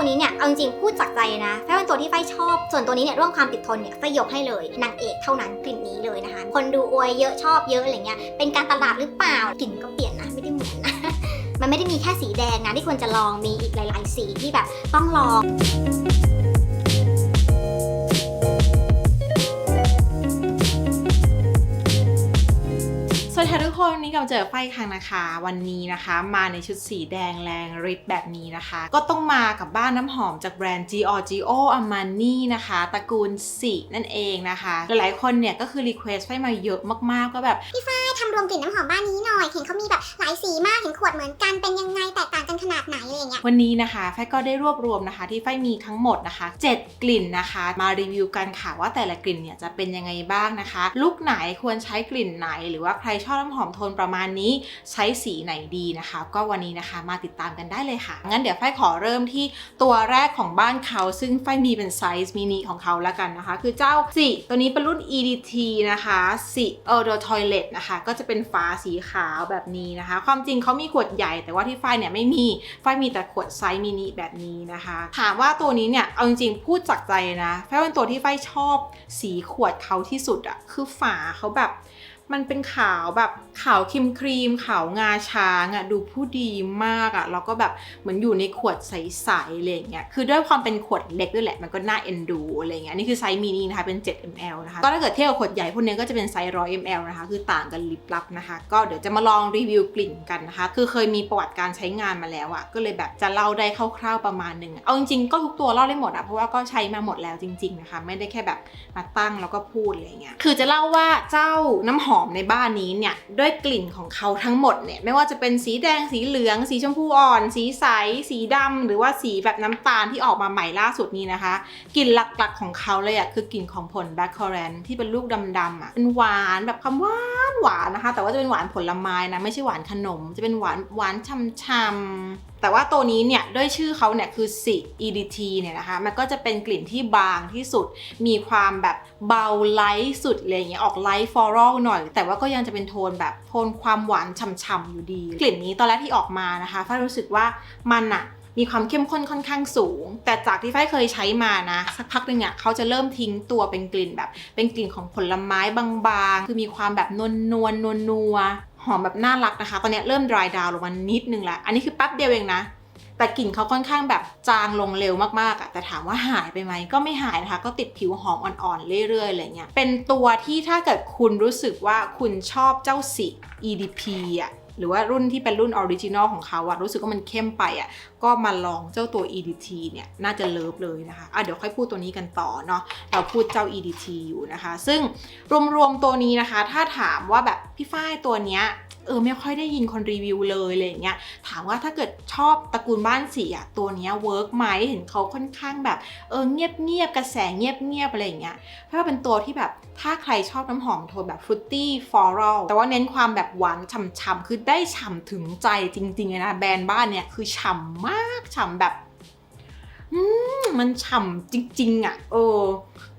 ตัวนี้เนี่ยเอาจริงๆพูดจากใจนะแฟเป็นตัวที่ไฟชอบ ส่วนตัวนี้เนี่ยเรื่องความติดทนเนี่ยไฟยกให้เลยนางเอกเท่านั้นกลิ่นนี้เลยนะคะ คนดูอวยเยอะชอบเยอะอะไรเงี้ยเป็นการตลาดหรือเปล่ากลิ่นก็เปลี่ยนนะไม่ได้เหมือนนะมันไม่ได้มีแค่สีแดงนะที่ควรจะลองมีอีกหลาย ๆ สีที่แบบต้องลอง วัสดีค่ะทุกคนวันนี้กลับมาเจอไฟอีกครั้งนะคะ วันนี้นะคะมาในชุดสีแดงแรงฤทธิ์แบบนี้นะคะ ก็ต้องมากับบ้านน้ำหอมจากแบรนด์ Giorgio Armani นะคะตระกูลสีนั่นเองนะคะหลายๆคนเนี่ยก็คือรีเควสไฟมาเยอะมากๆก็แบบให้ทำรวมกลิ่นน้ำหอมบ้านนี้หน่อย เห็นเขามีแบบหลายสีมากเห็นขวดเหมือนกันเป็นยังไงแตกต่างกันขนาดไหนอะไรอย่างเงี้ยวันนี้นะคะไฟก็ได้รวบรวมนะคะ ที่ไฟมีทั้งหมดนะคะ 7 กลิ่นนะคะ มารีวิวกันค่ะว่าแต่ละกลิ่นเนี่ยจะเป็นยังไงบ้างนะคะ ลุกไหนควรใช้กลิ่นไหนหรือว่าใครชอบน้ำหอมโทนประมาณนี้ใช้สีไหนดีนะคะ ก็วันนี้นะคะมาติดตามกันได้เลยค่ะ งั้นเดี๋ยวไฟขอเริ่มที่ตัวแรกของบ้านเขา ซึ่งไฟมีเป็นไซส์มินิของเขาแล้วกันนะคะ คือเจ้าสิตัวนี้เป็นรุ่น EDT นะคะสิเออโดทอยเลตนะคะ ก็จะเป็นฝาสีขาวแบบนี้นะคะ ความจริงเขามีขวดใหญ่แต่ว่าที่ไฟเนี่ยไม่มีไฟมีแต่ขวดไซส์มินิแบบนี้นะคะ ถามว่าตัวนี้เนี่ยเอาจริงๆพูดจากใจนะไฟเป็นตัวที่ไฟชอบสีขวดเขาที่สุดอะคือฝาเขาแบบ มันเป็นขาวแบบขาวครีมครีมขาวงาช้างอะดูผู้ดีมากอะแล้วก็แบบเหมือนอยู่ในขวดใสๆอะไรเงี้ยคือด้วยความเป็นขวดเล็กด้วยแหละมันก็น่าเอ็นดูอะไรเงี้ยนี่คือไซส์มินินะคะเป็น 7 ml นะคะก็ถ้าเกิดเทียบกับขวดใหญ่พวกนี้ก็จะเป็นไซส์100 ml นะคะคือต่างกันลิบลับนะคะ ก็เดี๋ยวจะมาลองรีวิวกลิ่นกันนะคะ คือเคยมีประวัติการใช้งานมาแล้วอะก็เลยแบบจะเล่าได้คร่าวๆประมาณหนึ่งเอาจริงๆก็ทุกตัวเล่าได้หมดอะเพราะว่าก็ใช้มาหมดแล้วจริง ๆนะคะ ไม่ได้แค่แบบมาตั้งแล้วก็พูดอะไรเงี้ยคือจะเล่าว่าเจ้าน้ำหอมอมในบ้านนี้เนี่ยด้วยกลิ่นของเขาทั้งหมดเนี่ยไม่ว่าจะเป็นสีแดงสีเหลือง สีชมพูอ่อน สีใส สีดำหรือว่าสีแบบน้ำตาลที่ออกมาใหม่ล่าสุดนี้นะคะกลิ่นหลักๆของเขาเลยอะคือกลิ่นของผลแบล็คคอเรนที่เป็นลูกดำๆอะเป็นหวานแบบคำหวานหวานนะคะ แต่ว่าจะเป็นหวานผลไม้นะไม่ใช่หวานขนม จะเป็นหวานหวานช่ำๆ แต่ว่าตัวนี้เนี่ยด้วยชื่อเขาเนี่ยคือสิ EDT เนี่ยนะคะ มันก็จะเป็นกลิ่นที่บางที่สุด มีความแบบเบาไลท์สุดอะไรอย่างเงี้ยออกไลท์ฟลอรัลหน่อย แต่ว่าก็ยังจะเป็นโทนแบบโทนความหวานฉ่ำๆอยู่ดี กลิ่นนี้ตอนแรกที่ออกมานะคะฝ้ารู้สึกว่ามันอะมีความเข้มข้นค่อนข้างสูง แต่จากที่ฝ้ายเคยใช้มานะ สักพักหนึ่งอะเขาจะเริ่มทิ้งตัวเป็นกลิ่นแบบ เป็นกลิ่นของผลไม้บางๆ คือมีความแบบนวลนวลนวลนัว หอมแบบน่ารักนะคะ ตอนนี้เริ่ม dry down ลงมานิดนึงแล้วอันนี้คือแป๊บเดียวเองนะ แต่กลิ่นเขาค่อนข้างแบบจางลงเร็วมากๆอะแต่ถามว่าหายไปไหมก็ไม่หายนะคะ ก็ติดผิวหอมอ่อนๆเรื่อยๆอะไรเงี้ยเป็นตัวที่ถ้าเกิดคุณรู้สึกว่าคุณชอบเจ้าสิ EDP อะ หรือว่ารุ่นที่เป็นรุ่นออริจินอลของเขาอะรู้สึกว่ามันเข้มไปอะก็มาลองเจ้าตัว EDT เนี่ยน่าจะเลิฟเลยนะคะอะเดี๋ยวค่อยพูดตัวนี้กันต่อเนาะเราพูดเจ้า EDT อยู่นะคะ ซึ่งรวมๆตัวนี้นะคะ ถ้าถามว่าแบบพี่ฝ้ายตัวเนี้ย เออไม่ค่อยได้ยินคนรีวิวเลยอะไรเงี้ยถามว่าถ้าเกิดชอบตระกูลบ้านสีอะตัวเนี้ยเวิร์กไหมเห็นเขาค่อนข้างแบบเออเงียบเงียบกระแสเงียบเงียบอะไรเงี้ยเพราะว่าเป็นตัวที่แบบถ้าใครชอบน้ำหอมโทนแบบฟรุตตี้ฟลอรัลแต่ว่าเน้นความแบบหวานฉ่ำๆคือได้ฉ่ำถึงใจจริงๆเลยนะแบรนด์บ้านเนี่ยคือฉ่ำมากฉ่ำแบบ อืมมันฉ่ำจริง ๆอะเออ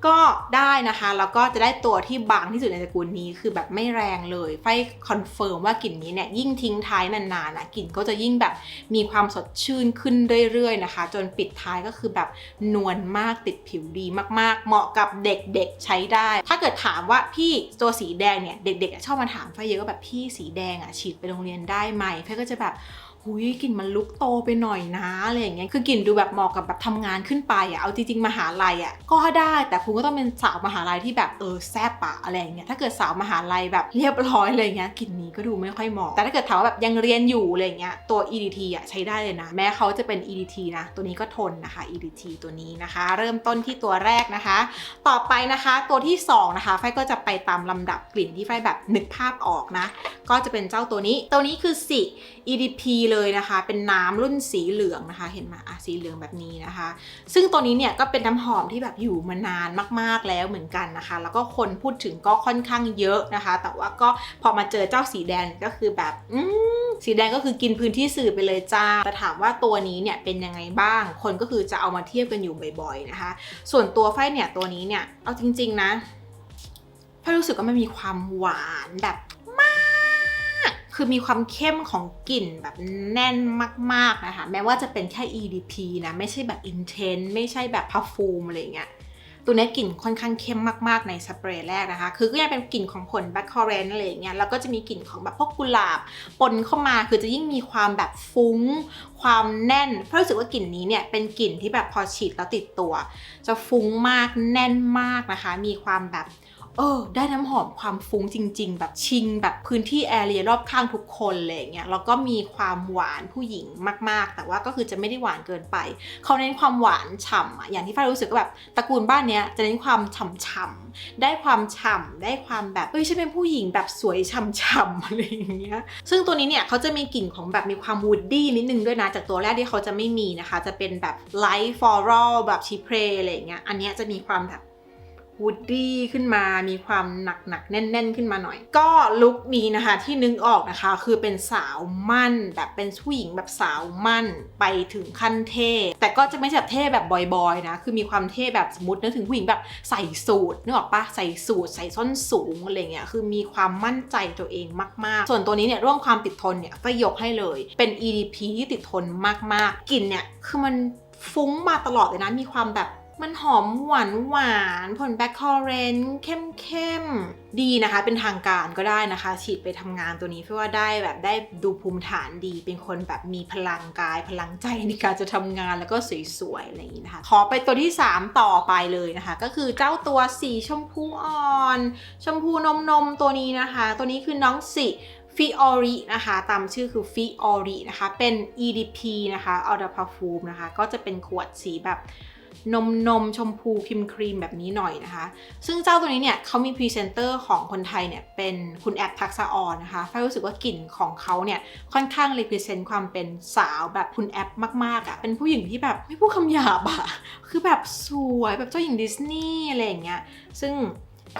ก็ได้นะคะ แล้วก็จะได้ตัวที่บางที่สุดในตระกูลนี้คือแบบไม่แรงเลยไฟคอนเฟิร์มว่ากลิ่นนี้เนี่ยยิ่งทิ้งท้ายนานๆนะกลิ่นก็จะยิ่งแบบมีความสดชื่นขึ้นเรื่อยๆนะคะ จนปิดท้ายก็คือแบบนวลมากติดผิวดีมากๆ เหมาะกับเด็กๆใช้ได้ ถ้าเกิดถามว่าพี่ตัวสีแดงเนี่ยเด็กๆชอบมาถามไฟเยอะว่าแบบพี่สีแดงอะฉีดไปโรงเรียนได้ไหมไฟก็จะแบบ หุยกลิ่นมันลุกโตไปหน่อยนะอะไรอย่างเงี้ยคือกลิ่นดูแบบเหมาะกับแบบทำงานขึ้นไปอะเอาจริงๆมหาลัยอะก็ได้แต่คุณก็ต้องเป็นสาวมหาลัยที่แบบเออแซบปะอะไรอย่างเงี้ยถ้าเกิดสาวมหาลัยแบบเรียบร้อยอะไรอย่างเงี้ยกลิ่นนี้ก็ดูไม่ค่อยเหมาะแต่ถ้าเกิดถามว่าแบบยังเรียนอยู่อะไรอย่างเงี้ยตัว EDT อะใช้ได้เลยนะ แม้เขาจะเป็น EDT นะ ตัวนี้ก็ทนนะคะ EDT ตัวนี้นะคะ เริ่มต้นที่ตัวแรกนะคะ ต่อไปนะคะตัวที่สองนะคะไฟก็จะไปตามลำดับกลิ่นที่ไฟแบบนึกภาพออกนะ ก็จะเป็นเจ้าตัวนี้ ตัวนี้คือสิ EDP เลยนะคะ เป็นน้ำรุ่นสีเหลืองนะคะ เห็นไหมอะสีเหลืองแบบนี้นะคะ ซึ่งตัวนี้เนี่ยก็เป็นน้ำหอมที่แบบอยู่มานานมากๆแล้วเหมือนกันนะคะ แล้วก็คนพูดถึงก็ค่อนข้างเยอะนะคะ แต่ว่าก็พอมาเจอเจ้าสีแดงก็คือแบบอืมสีแดงก็คือกินพื้นที่สื่อไปเลยจ้า แต่ถามว่าตัวนี้เนี่ยเป็นยังไงบ้าง คนก็คือจะเอามาเทียบกันอยู่บ่อยๆนะคะ ส่วนตัวไฟเนี่ยตัวนี้เนี่ย เอาจริง ๆนะไฟรู้สึกว่ามันมีความหวานแบบ คือมีความเข้มของกลิ่นแบบแน่นมากๆนะคะ แม้ว่าจะเป็นแค่ EDP นะ ไม่ใช่แบบ intense ไม่ใช่แบบ perfume อะไรเงี้ย ตัวนี้กลิ่นค่อนข้างเข้มมากๆในสเปรย์แรกนะคะ คือก็ยังเป็นกลิ่นของผลแบคคอเรนอะไรอย่างเงี้ย แล้วก็จะมีกลิ่นของแบบพวกกุหลาบปนเข้ามา คือจะยิ่งมีความแบบฟุ้ง ความแน่น เพราะรู้สึกว่ากลิ่นนี้เนี่ยเป็นกลิ่นที่แบบพอฉีดแล้วติดตัว จะฟุ้งมากแน่นมากนะคะ มีความแบบ เออได้น้ำหอมความฟุ้งจริง ๆ แบบชิง แบบพื้นที่แอเรียรอบข้างทุกคนเลยอย่างเงี้ยแล้วก็มีความหวานผู้หญิงมาก ๆ แต่ว่าก็คือจะไม่ได้หวานเกินไป เขาเน้นความหวานฉ่ำอะอย่างที่ฟ้ารู้สึกก็แบบตระกูลบ้านเนี้ยจะเน้นความฉ่ำๆได้ความฉ่ำได้ความแบบเอ้ยฉันเป็นผู้หญิงแบบสวยฉ่ำๆอะไรอย่างเงี้ยซึ่งตัวนี้เนี่ยเขาจะมีกลิ่นของแบบมีความวูดดี้นิดนึงด้วยนะจากตัวแรกที่เขาจะไม่มีนะคะ จะเป็นแบบไลท์ฟลอรัลแบบชิเพรอะไรอย่างเงี้ยอันเนี้ยจะมีความแบบ วูดดี้ขึ้นมา มีความหนักหนักๆแน่น ๆ ขึ้นมาหน่อย ก็ลุคนี้นะคะที่นึกออกนะคะ คือเป็นสาวมั่น แบบเป็นผู้หญิงแบบสาวมั่นไปถึงขั้นเท่ แต่ก็จะไม่ใช่แบบเท่แบบบอยๆนะ คือมีความเท่แบบสมมตินึกถึงผู้หญิงแบบใส่สูทนึกออกปะใส่สูทใส่ส้นสูงอะไรเงี้ย คือมีความมั่นใจตัวเองมาก ๆ ส่วนตัวนี้เนี่ยร่วมความติดทนเนี่ยก็ยกให้เลย เป็น EDP ที่ติดทนมากๆกลิ่นเนี่ยคือมันฟุ้งมาตลอดเลยนะ มีความแบบ มันหอมหวานหวานผลแบคคอเรนเข้มเข้มดีนะคะ เป็นทางการก็ได้นะคะ ฉีดไปทำงานตัวนี้เพื่อว่าได้แบบได้ดูภูมิฐานดี เป็นคนแบบมีพลังกาย พลังใจในการจะทำงานแล้วก็สวยๆอะไรอย่างนี้นะคะ ขอไปตัวที่ 3 ต่อไปเลยนะคะ ก็คือเจ้าตัวสีชมพูอ่อน ชมพูนมนมตัวนี้นะคะ ตัวนี้คือน้องสิฟิออรินะคะ ตามชื่อคือฟิออรินะคะ เป็น EDP นะคะ Eau de Parfum นะคะ ก็จะเป็นขวดสีแบบ นมนมชมพูครีมครีมแบบนี้หน่อยนะคะ ซึ่งเจ้าตัวนี้เนี่ยเขามีพรีเซนเตอร์ของคนไทยเนี่ยเป็นคุณแอปทักษะออนนะคะฝ้ายรู้สึกว่ากลิ่นของเขาเนี่ยค่อนข้างรีเพรสเซนต์ความเป็นสาวแบบคุณแอปมากๆอะ่ะเป็นผู้หญิงที่แบบไม่พูดคำหยาบอะคือแบบสวยแบบเจ้าหญิงดิสนีย์อะไรอย่างเงี้ยซึ่ง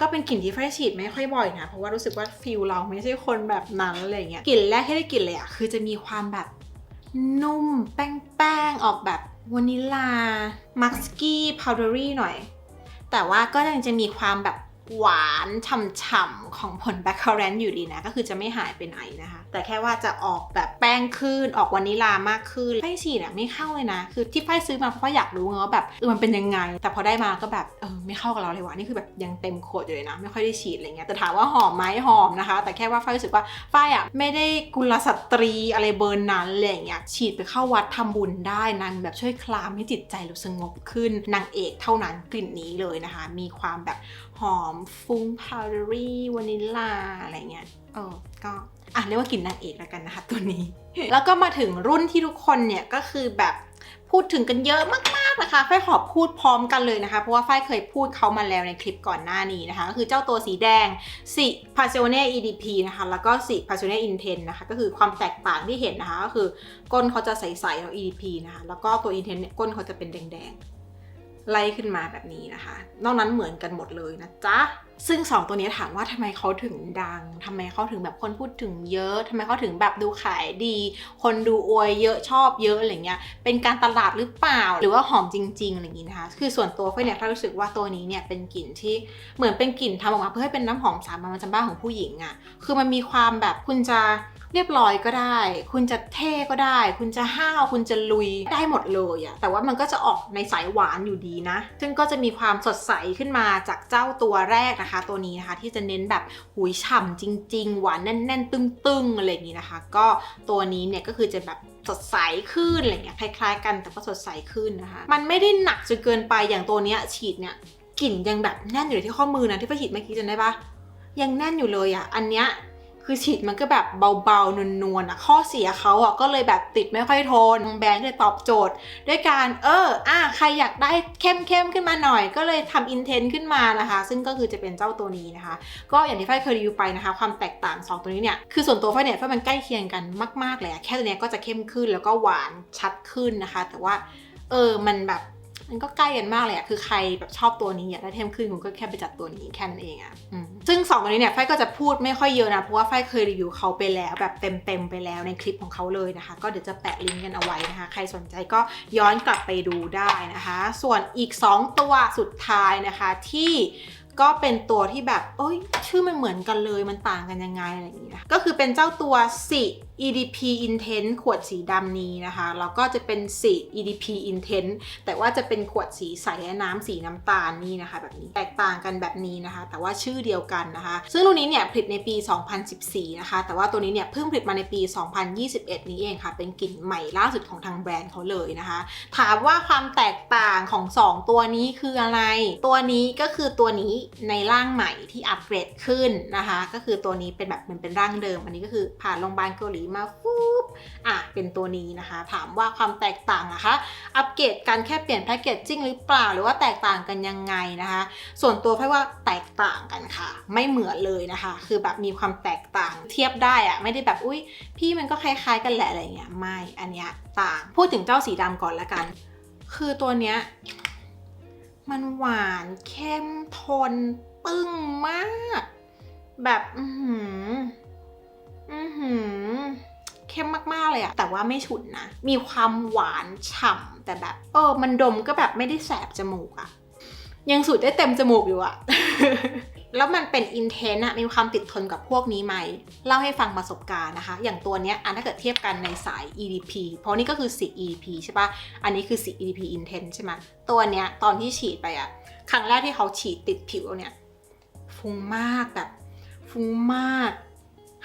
ก็เป็นกลิ่นที่ไฟฉีดไม่ค่อยบ่อยนะ เพราะว่ารู้สึกว่าฟิลเราไม่ใช่คนแบบนั้นอะไรเงี้ยกลิ่นแรกที่ได้กลิ่นเลยอะคือจะมีความแบบนุ่มแป้งๆออกแบบ วานิลลามัสกี้พาวเดอรี่หน่อย แต่ว่าก็ยังจะมีความแบบ หวานฉ่ำๆของผลแบคคาเรนอยู่ดีนะ ก็คือจะไม่หายไปไหนะคะ แต่แค่ว่าจะออกแบบแป้งขึ้น ออกวานิลามากขึ้นไฟฉีดอะไม่เข้าเลยนะ คือที่ไฟซื้อมาเพราะว่าอยากรู้ไงว่าแบบเออมันเป็นยังไง แต่พอได้มาก็แบบเออไม่เข้ากับเราเลยวะนี่คือแบบยังเต็มขวดอยู่เลยนะ ไม่ค่อยได้ฉีดอะไรเงี้ยแต่ถามว่าหอมไหมหอมนะคะ แต่แค่ว่าไฟรู้สึกว่าไฟอะไม่ได้กุลสตรีอะไรเบอร์นั้นอะไรอย่างเงี้ยฉีดไปเข้าวัดทำบุญได้นางแบบช่วยคลามให้จิตใจเราสงบขึ้นนางเอกเท่านั้นกลิ่นนี้เลยนะคะ มีความแบบ หอมฟุ้งพาวเดอรี่วานิลลาอะไรเงี้ยเออก็อะเรียกว่ากลิ่นนางเอกแล้วกันนะคะตัวนี้ แล้วก็มาถึงรุ่นที่ทุกคนเนี่ยก็คือแบบพูดถึงกันเยอะมากๆนะคะฝ้ายขอพูดพร้อมกันเลยนะคะ เพราะว่าฝ้ายเคยพูดเขามาแล้วในคลิปก่อนหน้านี้นะคะ ก็คือเจ้าตัวสีแดงสิพา s ิ o เน่ EDP นะคะ แล้วก็สิพา s ิ o เน่ Intense นะคะ ก็คือความแตกต่างที่เห็นนะคะ ก็คือก้นเขาจะใสๆแล้ว EDP นะคะ แล้วก็ตัว Intense เนี่ยก้นเขาจะเป็นแดงๆ ไล่ขึ้นมาแบบนี้นะคะ นอกนั้นเหมือนกันหมดเลยนะจ๊ะ ซึ่ง 2 ตัวนี้ถามว่าทำไมเขาถึงดังทำไมเขาถึงแบบคนพูดถึงเยอะทำไมเขาถึงแบบดูขายดี คนดูอวยเยอะชอบเยอะอะไรเงี้ย เป็นการตลาดหรือเปล่า หรือว่าหอมจริงๆอะไรอย่างงี้นะคะ คือส่วนตัวเพื่อนเนี่ยถ้ารู้สึกว่าตัวนี้เนี่ยเป็นกลิ่นที่เหมือนเป็นกลิ่นทำออกมาเพื่อให้เป็นน้ำหอมสามัญประจำบ้านของผู้หญิงอะ่ะ คือมันมีความแบบคุณจะ เรียบร้อยก็ได้ คุณจะเท่ก็ได้ คุณจะห้าว คุณจะลุยได้หมดเลยอะแต่ว่ามันก็จะออกในสายหวานอยู่ดีนะ ซึ่งก็จะมีความสดใสขึ้นมาจากเจ้าตัวแรกนะคะ ตัวนี้นะคะที่จะเน้นแบบหุยฉ่ำจริง ๆ หวานแน่น ๆ ตึงๆอะไรอย่างนี้นะคะ ก็ตัวนี้เนี่ยก็คือจะแบบสดใสขึ้นอะไรเงี้ยคล้าย ๆ กันแต่ก็สดใสขึ้นนะคะ มันไม่ได้หนักจนเกินไปอย่างตัวเนี้ยฉีดเนี่ยกลิ่นยังแบบแน่นอยู่ที่ข้อมือนะที่ไปฉีดเมื่อกี้จำได้ปะยังแน่นอยู่เลยอะ่ะ อันเนี้ย คือฉีดมันก็แบบเบาๆ นวลๆอะข้อเสียเขาอะก็เลยแบบติดไม่ค่อยทนทางแบรนด์เลยตอบโจทย์ ด้วยการเอออะใครอยากได้เข้มๆ ขึ้นมาหน่อย ก็เลยทำอินเทนขึ้นมานะคะ ซึ่งก็คือจะเป็นเจ้าตัวนี้นะคะ ก็อย่างที่ฝ้าเคยรีวิวไปนะคะ ความแตกต่าง 2 ตัวนี้เนี่ย คือส่วนตัวฝ้าเนี่ยฝ้ามันใกล้เคียงกันมากๆเลยแค่ตัวเนี้ยก็จะเข้มขึ้นแล้วก็หวานชัดขึ้นนะคะ แต่ว่าเออมันแบบ มันก็ใกล้กันมากเลยอะคือใครแบบชอบตัวนี้อยากได้เข้มขึ้นคุณก็แค่ไปจัดตัวนี้แค่นั้นเองอะอซึ่งสองตัวนี้เนี่ยฝ้ายก็จะพูดไม่ค่อยเยอะนะเพราะว่าฝ้ายเคยรีวิวเขาไปแล้วแบบเต็มๆไปแล้วในคลิปของเขาเลยนะคะ ก็เดี๋ยวจะแปะลิงก์กันเอาไว้นะคะ ใครสนใจก็ย้อนกลับไปดูได้นะคะ ส่วนอีก 2 ตัวสุดท้ายนะคะที่ก็เป็นตัวที่แบบเอ้ยชื่อมันเหมือนกันเลยมันต่างกันยังไงอะไรอย่างนี้นะก็คือเป็นเจ้าตัวสิ EDP Intense ขวดสีดำนี้นะคะ แล้วก็จะเป็นสี EDP Intense แต่ว่าจะเป็นขวดสีใสและน้ำสีน้ำตาลนี่นะคะ แบบนี้แตกต่างกันแบบนี้นะคะ แต่ว่าชื่อเดียวกันนะคะ ซึ่งตัวนี้เนี่ยผลิตในปี 2014 นะคะ แต่ว่าตัวนี้เนี่ยเพิ่งผลิตมาในปี 2021 นี้เองค่ะ เป็นกลิ่นใหม่ล่าสุดของทางแบรนด์เขาเลยนะคะ ถามว่าความแตกต่างของ 2 ตัวนี้คืออะไร ตัวนี้ก็คือตัวนี้ในร่างใหม่ที่อัปเกรดขึ้นนะคะ ก็คือตัวนี้เป็นแบบมันเป็นร่างเดิม อันนี้ก็คือผ่านโรงพยาบาลเกาหลีมาฟุบอะเป็นตัวนี้นะคะ ถามว่าความแตกต่างนะคะ อัปเกรดกันแค่เปลี่ยนแพคเกจจิ้งหรือเปล่า หรือว่าแตกต่างกันยังไงนะคะ ส่วนตัวไพ่ว่าแตกต่างกันค่ะ ไม่เหมือนเลยนะคะ คือแบบมีความแตกต่างเทียบได้อะไม่ได้แบบอุ้ยพี่มันก็คล้ายๆ กันแหละอะไรเงี้ยไม่อันเนี้ยต่างพูดถึงเจ้าสีดำก่อนละกัน คือตัวเนี้ยมันหวานเข้มทน ปึ้งมาก แบบ อื อือหือเข้มมากๆเลยอะแต่ว่าไม่ฉุนนะ มีความหวานฉ่ำแต่แบบ เออ มันดมก็แบบไม่ได้แสบจมูกอะยังสูดได้เต็มจมูกอยู่อะแล้วมันเป็นอินเทนอะมีความติดทนกับพวกนี้ไหม เล่าให้ฟังประสบการณ์นะคะ อย่างตัวเนี้ยอันถ้าเกิดเทียบกันในสาย EDP เพราะนี่ก็คือสี EDP ใช่ปะอันนี้คือสี EDP Intense ใช่ไหมตัวเนี้ยตอนที่ฉีดไปอะครั้งแรกที่เขาฉีดติดผิวเนี่ยฟุ้งมากแบบฟุ้งมาก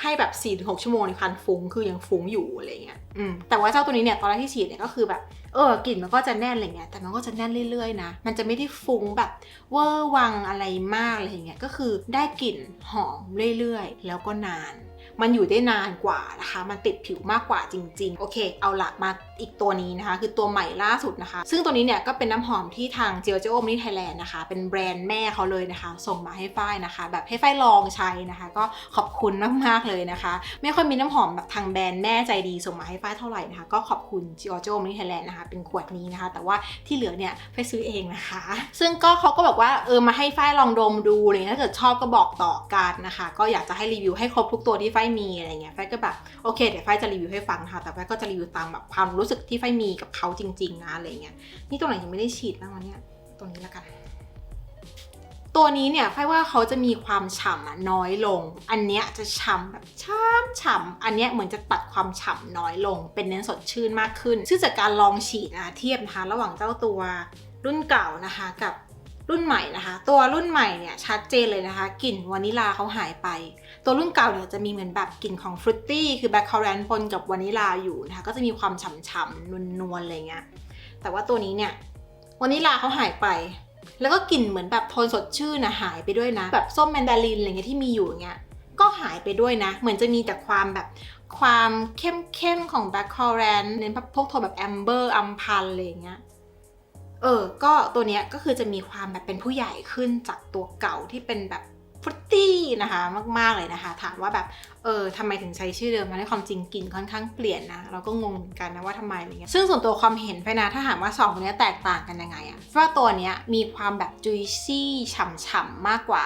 ให้แบบ4ี่ถึงหชั่วโมงในคันฟุ้งคือยังฟุ้งอยู่อะไรเงี้ยอืมแต่ว่าเจ้าตัวนี้เนี่ยตอนแรกที่ฉีดเนี่ยก็คือแบบเออกลิ่นมันก็จะแน่นอะไรเงี้ยแต่มันก็จะแน่นเรื่อยๆนะมันจะไม่ได้ฟุ้งแบบเวอร์วังอะไรมากอะไรเงี้ยก็คือได้กลิ่นหอมเรื่อยๆ แล้วก็นาน มันอยู่ได้นานกว่านะคะ มันติดผิวมากกว่าจริง ๆ โอเค เอาละมา อีกตัวนี้นะคะ คือตัวใหม่ล่าสุดนะคะ ซึ่งตัวนี้เนี่ยก็เป็นน้ำหอมที่ทางเจียวเจโอมนี่ไทยแลนด์นะคะ เป็นแบรนด์แม่เขาเลยนะคะ ส่งมาให้ฝ้ายนะคะ แบบให้ฝ้ายลองใช้นะคะ ก็ขอบคุณมากๆเลยนะคะ ไม่ค่อยมีน้ำหอมแบบทางแบรนด์แม่ใจดีส่งมาให้ฝ้ายเท่าไหร่นะคะ ก็ขอบคุณเจียวเจโอมนี่ไทยแลนด์นะคะเป็นขวดนี้นะคะ แต่ว่าที่เหลือเนี่ยฝ้ายซื้อเองนะคะ ซึ่งก็เขาก็บอกว่าเออมาให้ฝ้ายลองดมดูอะไรเงี้ยถ้าเกิดชอบก็บอกต่อกันนะคะ ก็อยากจะให้รีวิวให้ครบทุกตัวที่ฝ้ายมีอะไรเงี้ยฝ้ายก็แบบโอเคเดี๋ยวฝ้ายจะรีวิวให้ฟังนะคะแต่ฝ้ายก็จะรีวิวตามแบบความรูู้้สึกที่ไฟมีกับเขาจริง ๆ นะอะไรเงี้ย นี่ตัวไหนยังไม่ได้ฉีดบ้างวะเนี่ย ตัวนี้ละกัน ตัวนี้เนี่ยไฟว่าเขาจะมีความฉ่ำอะน้อยลง อันเนี้ยจะฉ่ำแบบฉ่ำฉ่ำอันเนี้ยเหมือนจะตัดความฉ่ำน้อยลง เป็นเน้นสดชื่นมากขึ้น ซึ่งจากการลองฉีดนะเทียบนะคะระหว่างเจ้าตัวรุ่นเก่านะคะกับ รุ่นใหม่นะคะ ตัวรุ่นใหม่เนี่ยชัดเจนเลยนะคะกลิ่นวานิลาเขาหายไป ตัวรุ่นเก่าเนี่ยจะมีเหมือนแบบกลิ่นของฟรุตตี้คือแบล็คคอรันปนกับวานิลาอยู่นะคะก็จะมีความฉ่ำๆนวลๆอะไรเงี้ยแต่ว่าตัวนี้เนี่ยวานิลาเขาหายไป แล้วก็กลิ่นเหมือนแบบโทนสดชื่นนะหายไปด้วยนะ แบบส้มแมนดารินอะไรเงี้ยที่มีอยู่เงี้ยก็หายไปด้วยนะ เหมือนจะมีแต่ความแบบความเข้มๆของแบล็คคอรันเน้นพวกโทนแบบแอมเบอร์อัมพันอะไรเงี้ย เออ ก็ตัวเนี้ยก็คือจะมีความแบบเป็นผู้ใหญ่ขึ้นจากตัวเก่าที่เป็นแบบฟรุตตี้นะคะมากๆเลยนะคะ ถามว่าแบบเออทำไมถึงใช้ชื่อเดิมนะในความจริงกลิ่นค่อนข้างเปลี่ยนนะ เราก็งงเหมือนกันนะว่าทำไมอะไรเงี้ยซึ่งส่วนตัวความเห็นไปนะถ้าถามว่าสองตัวเนี้ยแตกต่างกันยังไงอะว่าตัวเนี้ยมีความแบบจุยซี่ฉ่ำๆมากกว่า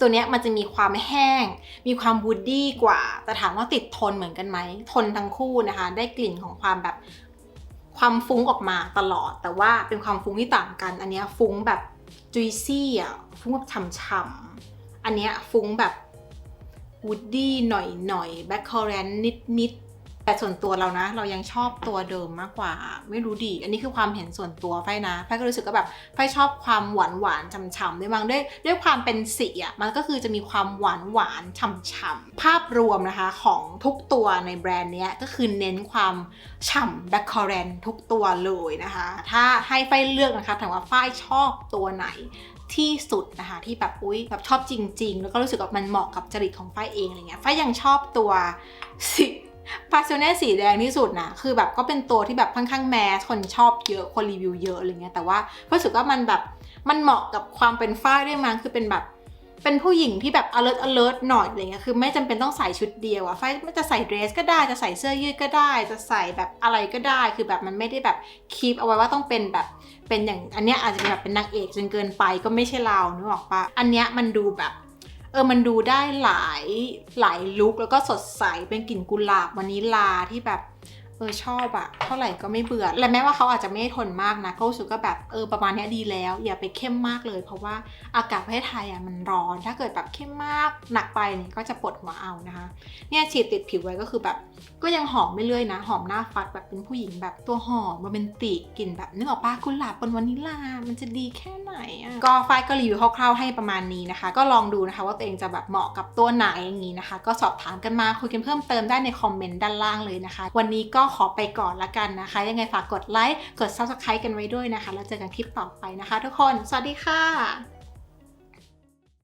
ตัวเนี้ยมันจะมีความแห้ง มีความวูดดี้กว่า แต่ถามว่าติดทนเหมือนกันไหมทนทั้งคู่นะคะ ได้กลิ่นของความแบบ ความฟุ้งออกมาตลอด แต่ว่าเป็นความฟุ้งที่ต่างกัน อันนี้ฟุ้งแบบจุยซี่อะฟุ้งแบบฉ่ำๆอันนี้ฟุ้งแบบวูดดี้หน่อยๆแบ็คคอร์เรนนิดๆ แต่ส่วนตัวเรานะ เรายังชอบตัวเดิมมากกว่า ไม่รู้ดิอันนี้คือความเห็นส่วนตัวไฟนะไฟก็รู้สึกว่าแบบไฟชอบความหวานหวานฉ่ำๆด้วยมั้งด้วยด้วยความเป็นสีอะมันก็คือจะมีความหวานหวานฉ่ำๆภาพรวมนะคะของทุกตัวในแบรนด์เนี้ยก็คือเน้นความฉ่ำแบ็คคอรันทุกตัวเลยนะคะ ถ้าให้ไฟเลือกนะคะถามว่าไฟชอบตัวไหนที่สุดนะคะที่แบบอุ้ยแบบชอบจริง ๆ แล้วก็รู้สึกว่ามันเหมาะกับจริตของฝ้ายเองอะไรเงี้ยฝ้ายยังชอบตัวสี พาสเน่สีแดงที่สุดนะคือแบบก็เป็นตัวที่แบบค่อนข้างแมสคนชอบเยอะคนรีวิวเยอะอะไรเงี้ยแต่ว่ารู้สึกว่ามันแบบมันเหมาะกับความเป็นฝ้ายด้วยมั้งคือเป็นแบบเป็นผู้หญิงที่แบบ alert alert หน่อยอะไรเงี้ย คือไม่จำเป็นต้องใส่ชุดเดียวอะฝ้ายไม่จะใส่เดรสก็ได้ จะใส่เสื้อยืดก็ได้ จะใส่แบบอะไรก็ได้ คือแบบมันไม่ได้แบบคีปเอาไว้ว่าต้องเป็นแบบ เป็นอย่างอันเนี้ยอาจจะเป็นแบบเป็นนางเอกจนเกินไปก็ไม่ใช่เรานึกออกปะอันเนี้ยมันดูแบบ เออมันดูได้หลายหลายลุคแล้วก็สดใสเป็นกลิ่นกุหลาบวานิลาที่แบบ เออชอบอะเท่าไหร่ก็ไม่เบื่อ และแม้ว่าเขาอาจจะไม่ทนมากนะก็รู้สึกก็แบบเออประมาณนี้ดีแล้ว อย่าไปเข้มมากเลย เพราะว่าอากาศประเทศไทยอะมันร้อน ถ้าเกิดแบบเข้มมากหนักไปเนี่ยก็จะปวดหัวเอานะคะเนี่ยฉีดติดผิวไว้ก็คือแบบ ก็ยังหอมไม่เรื่อยนะ หอมหน้าฟัดแบบเป็นผู้หญิงแบบตัวหอมโรแมนติกกลิ่นแบบนึกออกปะกุหลาบบนวานิลา มันจะดีแค่ไหนอะก็ฝ้ายก็รีวิวคร่าวๆให้ประมาณนี้นะคะ ก็ลองดูนะคะว่าตัวเองจะแบบเหมาะกับตัวไหนอย่างนี้นะคะ ก็สอบถามกันมาคุยกันเพิ่มเติมได้ในคอมเมนต์ด้านล่างเลยนะคะ วันนี้ก็ขอไปก่อนละกันนะคะ ยังไงฝากกดไลค์ กด subscribe กันไว้ด้วยนะคะ แล้วเจอกันคลิปต่อไปนะคะ ทุกคน สวัสดีค่ะ